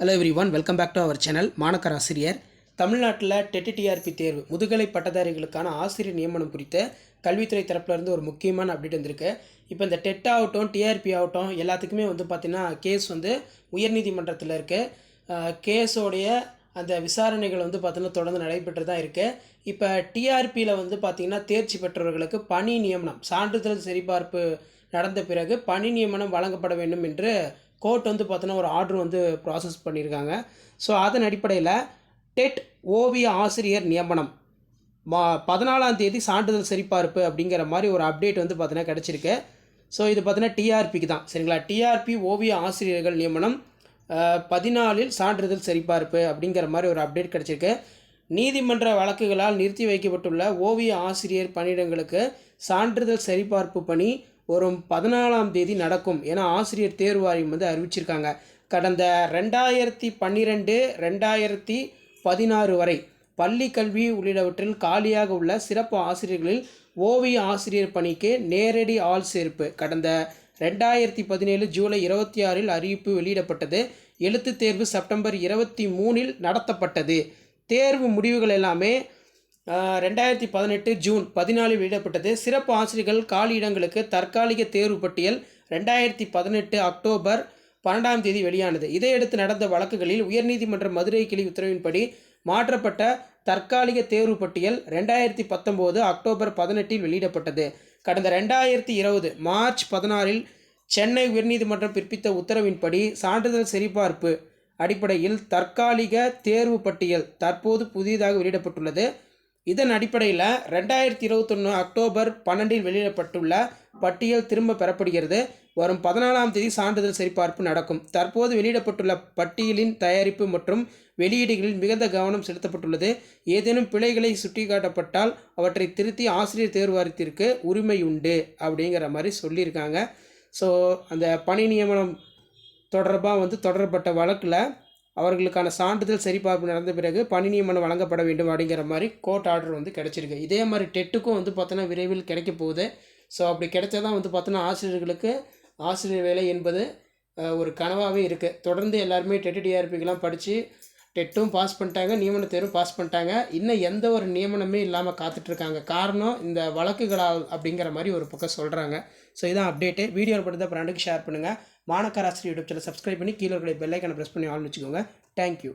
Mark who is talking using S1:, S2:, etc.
S1: Hello everyone welcome back to our channel மாணக்கர் ஆசிரியர் தமிழ்நாட்டில் TET TRP தேர்வு முதுகலை பட்டதாரிகளுக்கான ஆசிரியர் நியமனம் குறித்த கல்வித்துறை தரப்புல இருந்து ஒரு முக்கியமான அப்டேட் வந்திருக்கு. இப்போ இந்த டெட் ஆகட்டும் டிஆர்பி ஆகட்டும் எல்லாத்துக்குமே வந்து பார்த்திங்கன்னா கேஸ் வந்து உயர்நீதிமன்றத்தில் இருக்குது கேஸோடைய அந்த விசாரணைகள் வந்து பார்த்தீங்கன்னா தொடர்ந்து நடைபெற்று தான் இருக்குது இப்போ டிஆர்பியில் வந்து பார்த்திங்கன்னா தேர்ச்சி பெற்றவர்களுக்கு பணி நியமனம் சான்றிதழ் சரிபார்ப்பு நடந்த பிறகு பணி நியமனம் வழங்கப்பட வேண்டும் என்று கோர்ட் வந்து பார்த்தோன்னா ஒரு ஆர்டர் வந்து ப்ராசஸ் பண்ணியிருக்காங்க. ஸோ அதன் அடிப்படையில் டெட் ஓவிய ஆசிரியர் நியமனம். மா பதினாலாம் தேதி சான்றிதழ் சரிபார்ப்பு அப்படிங்கிற மாதிரி ஒரு அப்டேட் வந்து பார்த்தீங்கன்னா கிடச்சிருக்கு. ஸோ இது பார்த்தீங்கன்னா டிஆர்பிக்கு தான். சரிங்களா? டிஆர்பி ஓவிய ஆசிரியர்கள் நியமனம் பதினாலில் சான்றிதழ் சரிபார்ப்பு அப்படிங்கிற மாதிரி ஒரு அப்டேட் கிடச்சிருக்கு. நீதிமன்ற வழக்குகளால் நிறுத்தி வைக்கப்பட்டுள்ள ஓவிய ஆசிரியர் பணியிடங்களுக்கு சான்றிதழ் சரிபார்ப்பு பணி வரும் பதினாலாம் தேதி நடக்கும் என ஆசிரியர் தேர்வு வாரியம் வந்து அறிவிச்சிருக்காங்க. கடந்த ரெண்டாயிரத்தி பன்னிரெண்டு ரெண்டாயிரத்தி பதினாறு வரை பள்ளி கல்வி உள்ளிட்டவற்றில் காலியாக உள்ள சிறப்பு ஆசிரியர்களில் ஓவிய ஆசிரியர் பணிக்கு நேரடி ஆள் சேர்ப்பு. கடந்த ரெண்டாயிரத்தி பதினேழு ஜூலை இருபத்தி ஆறில் அறிவிப்பு வெளியிடப்பட்டது. எழுத்துத் தேர்வு செப்டம்பர் இருபத்தி மூணில் நடத்தப்பட்டது. தேர்வு முடிவுகள் எல்லாமே ரெண்டாயிரத்தி பதினெட்டு ஜூன் பதினாலில் வெளியிடப்பட்டது. சிறப்பு ஆசிரியர்கள் காலியிடங்களுக்கு தற்காலிக தேர்வு பட்டியல் ரெண்டாயிரத்தி பதினெட்டு அக்டோபர் பன்னெண்டாம் தேதி வெளியானது. இதையடுத்து நடந்த வழக்குகளில் உயர்நீதிமன்ற மதுரை கிளை உத்தரவின்படி மாற்றப்பட்ட தற்காலிக தேர்வு பட்டியல் ரெண்டாயிரத்தி பத்தொம்போது அக்டோபர் பதினெட்டில் வெளியிடப்பட்டது. கடந்த ரெண்டாயிரத்தி இருபது மார்ச் பதினாறில் சென்னை உயர்நீதிமன்றம் பிறப்பித்த உத்தரவின்படி சான்றிதழ் சரிபார்ப்பு அடிப்படையில் தற்காலிக தேர்வு பட்டியல் தற்போது புதிதாக வெளியிடப்பட்டுள்ளது. இதன் அடிப்படையில் ரெண்டாயிரத்தி இருபத்தொன்று அக்டோபர் பன்னெண்டில் வெளியிடப்பட்டுள்ள பட்டியல் திரும்ப பெறப்படுகிறது. வரும் பதினாலாம் தேதி சான்றிதழ் சரிபார்ப்பு நடக்கும். தற்போது வெளியிடப்பட்டுள்ள பட்டியலின் தயாரிப்பு மற்றும் வெளியீடுகளில் மிகுந்த கவனம் செலுத்தப்பட்டுள்ளது. ஏதேனும் பிழைகளை சுட்டிக்காட்டப்பட்டால் அவற்றை திருத்தி ஆசிரியர் தேர்வு வாரியத்திற்கு உரிமை உண்டு அப்படிங்கிற மாதிரி சொல்லியிருக்காங்க. ஸோ அந்த பணி நியமனம் தொடர்பாக வந்து தொடரப்பட்ட வழக்கில் அவர்களுக்கான சான்றிதழ் சரிபார்ப்பு நடந்த பிறகு பணி நியமனம் வழங்கப்பட வேண்டும் அப்படிங்கிற மாதிரி கோர்ட் ஆர்டர் வந்து கிடச்சிருக்கு. இதே மாதிரி டெட்டுக்கும் வந்து பார்த்தோன்னா விரைவில் கிடைக்க போகுது. ஸோ அப்படி கிடைச்சா தான் வந்து பார்த்தோன்னா ஆசிரியர்களுக்கு ஆசிரியர் வேலை என்பது ஒரு கனவாகவே இருக்குது தொடர்ந்து எல்லாருமே டெட்டு டிஆர்பிக்கெலாம் படித்து டெட்டும் பாஸ் பண்ணிட்டாங்க நியமன தேர்வும் பாஸ் பண்ணிட்டாங்க. இன்னும் எந்த ஒரு நியமனமே இல்லாமல் காத்துட்ருக்காங்க. காரணம் இந்த வழக்குகளால் அப்படிங்கிற மாதிரி ஒரு பக்கம் சொல்கிறாங்க ஸோ இதான் அப்டேட்டு வீடியோவில் படுத்த ஃப்ரெண்டுக்கு ஷேர் பண்ணுங்கள் மாணக்கராசிரி யூடியூப் சேனல் சப்ஸ்கிரைப் பண்ணி கீழே இருக்கிற பெல்லைக்கான ப்ரெஸ் பண்ணி ஆன் வச்சுக்கோங்க. தேங்க்யூ